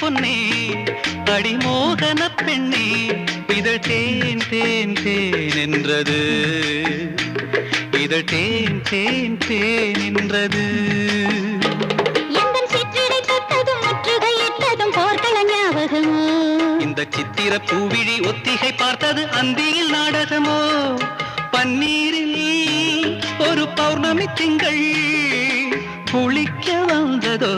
பொன்னே அடிமோகன பெண்ணே இதழ் தேன் தேன் தேன் என்றது. இதழ் தேன் தேன் தேன் என்றது. இந்த சித்திர பூவிழி ஒத்திகை பார்த்தது அந்தியில் நாடகமோ? பன்னீரில் ஒரு பௌர்ணமி திங்கள் குளிக்க வந்ததோ?